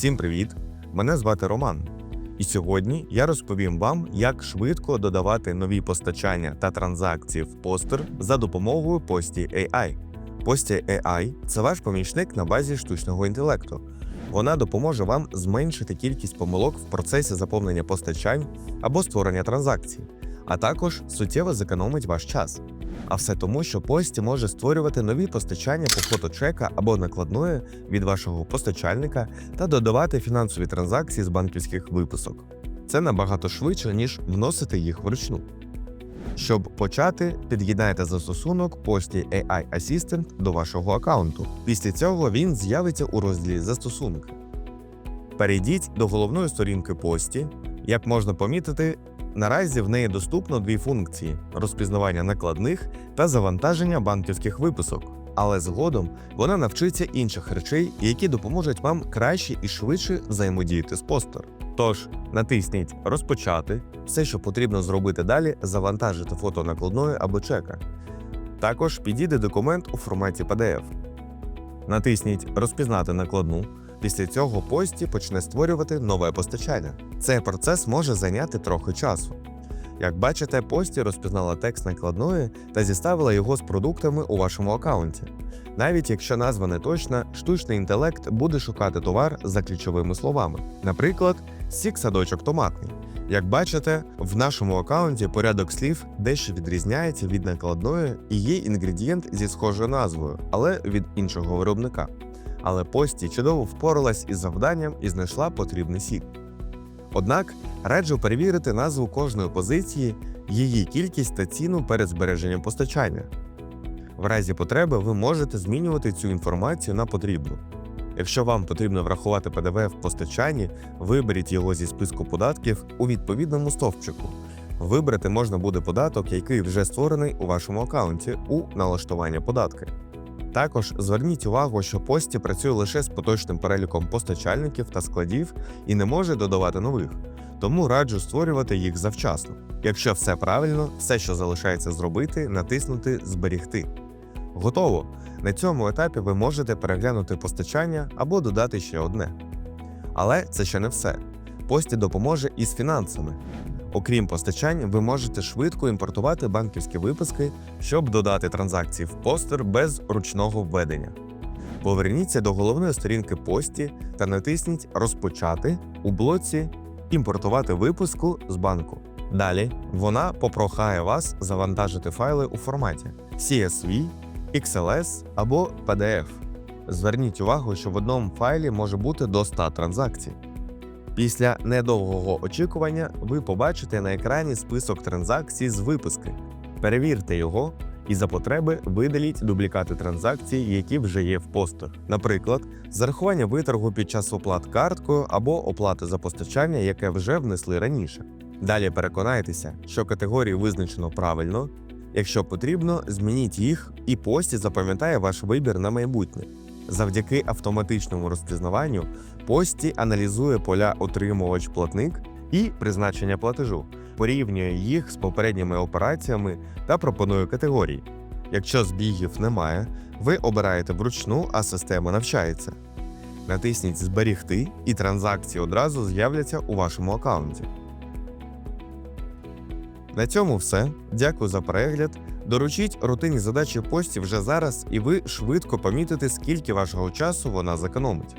Всім привіт! Мене звати Роман. І сьогодні я розповім вам, як швидко додавати нові постачання та транзакції в постер за допомогою Пості AI. Пості AI – це ваш помічник на базі штучного інтелекту. Вона допоможе вам зменшити кількість помилок в процесі заповнення постачань або створення транзакцій, а також суттєво зекономить ваш час. А все тому, що Пості може створювати нові постачання по фоточека або накладної від вашого постачальника та додавати фінансові транзакції з банківських виписок. Це набагато швидше, ніж вносити їх вручну. Щоб почати, під'єднайте застосунок Пості AI Assistant до вашого аккаунту. Після цього він з'явиться у розділі Застосунки. Перейдіть до головної сторінки Пості. Як можна помітити, наразі в неї доступно дві функції: розпізнавання накладних та завантаження банківських виписок. Але згодом вона навчиться інших речей, які допоможуть вам краще і швидше взаємодіяти з постер. Тож натисніть Розпочати. Все, що потрібно зробити далі, завантажити фото накладної або чека. Також підійде документ у форматі PDF. Натисніть Розпізнати накладну. Після цього пості почне створювати нове постачання. Цей процес може зайняти трохи часу. Як бачите, пості розпізнала текст накладної та зіставила його з продуктами у вашому аккаунті. Навіть якщо назва не точна, штучний інтелект буде шукати товар за ключовими словами. Наприклад, сік садочок томатний. Як бачите, в нашому аккаунті порядок слів дещо відрізняється від накладної і є інгредієнт зі схожою назвою, але від іншого виробника. Але пості чудово впоралась із завданням і знайшла потрібний сік. Однак раджу перевірити назву кожної позиції, її кількість та ціну перед збереженням постачання. В разі потреби ви можете змінювати цю інформацію на потрібну. Якщо вам потрібно врахувати ПДВ в постачанні, виберіть його зі списку податків у відповідному стовпчику. Вибрати можна буде податок, який вже створений у вашому аккаунті у налаштування податки. Також зверніть увагу, що пості працює лише з поточним переліком постачальників та складів і не може додавати нових, тому раджу створювати їх завчасно. Якщо все правильно, все, що залишається зробити, натиснути Зберігти. Готово! На цьому етапі ви можете переглянути постачання або додати ще одне. Але це ще не все. Пості допоможе із фінансами. Окрім постачань, ви можете швидко імпортувати банківські виписки, щоб додати транзакції в постер без ручного введення. Поверніться до головної сторінки пості та натисніть Розпочати у блоці Імпортувати випуску з банку. Далі вона попрохає вас завантажити файли у форматі CSV, XLS або PDF. Зверніть увагу, що в одному файлі може бути до 100 транзакцій. Після недовгого очікування ви побачите на екрані список транзакцій з виписки. Перевірте його і за потреби видаліть дублікати транзакцій, які вже є в постер. Наприклад, зарахування виторгу під час оплат карткою або оплати за постачання, яке вже внесли раніше. Далі переконайтеся, що категорії визначено правильно. Якщо потрібно, змініть їх і пості запам'ятає ваш вибір на майбутнє. Завдяки автоматичному розпізнаванню пості аналізує поля отримувач-платник і призначення платежу, порівнює їх з попередніми операціями та пропонує категорії. Якщо збігів немає, ви обираєте вручну, а система навчається. Натисніть Зберігти, і транзакції одразу з'являться у вашому аккаунті. На цьому все. Дякую за перегляд. Доручіть рутинні задачі пості вже зараз, і ви швидко помітите, скільки вашого часу вона зекономить.